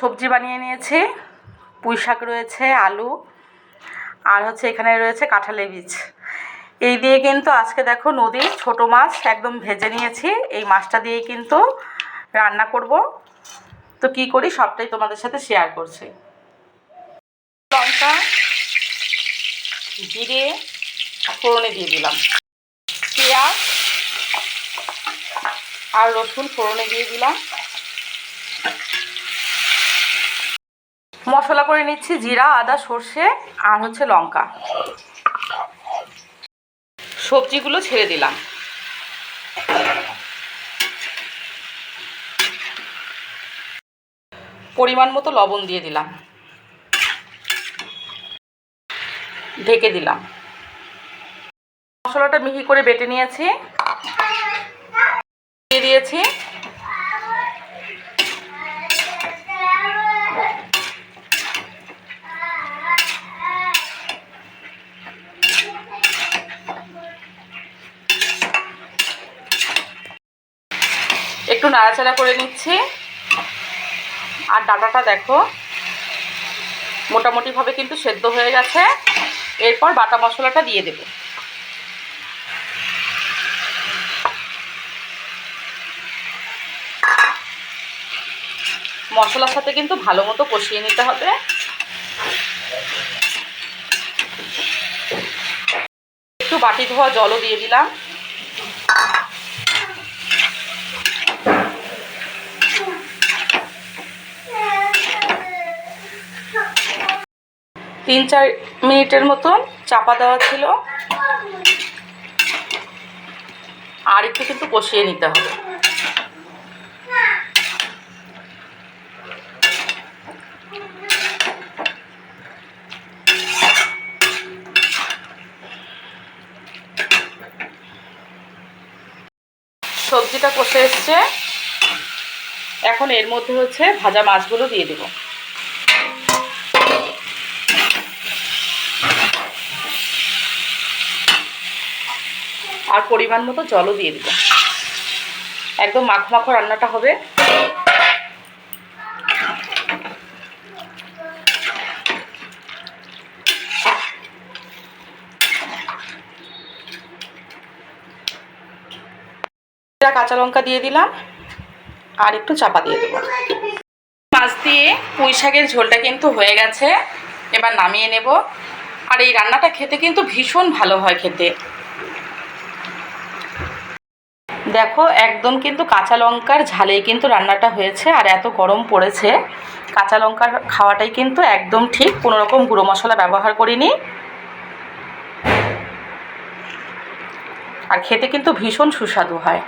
সবজি বানিয়ে নিয়েছি, পুঁই শাক রয়েছে, আলু, আর হচ্ছে এখানে রয়েছে কাঁঠালের বীজ। এই দিয়ে কিন্তু আজকে দেখো নদীর ছোট মাছ একদম ভেজে নিয়েছি, এই মাছটা দিয়েই কিন্তু রান্না করব। তো কি করি, সবটাই তোমাদের সাথে শেয়ার করছি। লঙ্কা, জিরে, ফোড়নে দিয়ে দিলাম। পেঁয়াজ আর রসুন ফোড়নে দিয়ে দিলাম। মশলা করে নিচ্ছি, জিরা, আদা, সর্ষে আর হচ্ছে লঙ্কা। সবজিগুলো ছেড়ে দিলাম। পরিমাণ মতো লবণ দিয়ে দিলাম। ঢেকে দিলাম। মশলাটা মিহি করে বেটে নিয়েছি। দিয়ে দিয়েছি। একটু নাড়াচাড়া করে নিচ্ছি। আর ডাটাটা দেখো, মোটামুটিভাবে কিন্তু সেদ্ধ হয়ে গেছে। এরপর বাটা মশলাটা দিয়ে দেব। মশলার সাথে কিন্তু ভালো মতো কষিয়ে নিতে হবে। একটু বাটি ধোয়া জলও দিয়ে দিলাম। তিন চার মিনিটের মতন চাপা দেওয়া ছিল। আর একটু কিন্তু কষিয়ে নিতে হবে। সবজিটা কষে এসছে। এখন এর মধ্যে হচ্ছে ভাজা মাছগুলো দিয়ে দেবো। আর পরিমাণ মতো জলও দিয়ে দিব একদম মাখো মাখো রান্নাটা হবে। কাঁচা লঙ্কা দিয়ে দিলাম আর একটু চাপা দিয়ে দেবো। মাছ দিয়ে পুঁই শাকের ঝোলটা কিন্তু হয়ে গেছে। এবার নামিয়ে নেব। আর এই রান্নাটা খেতে কিন্তু ভীষণ ভালো হয় খেতে। দেখো, একদম কিন্তু কাঁচা লঙ্কার ঝালেই কিন্তু রান্নাটা হয়েছে, আর এত গরম পড়েছে। কাঁচা লঙ্কার খাওয়াটাই কিন্তু একদম ঠিক, কোনো রকম গুঁড়ো মশলা ব্যবহার করিনি। আর খেতে কিন্তু ভীষণ সুস্বাদু হয়।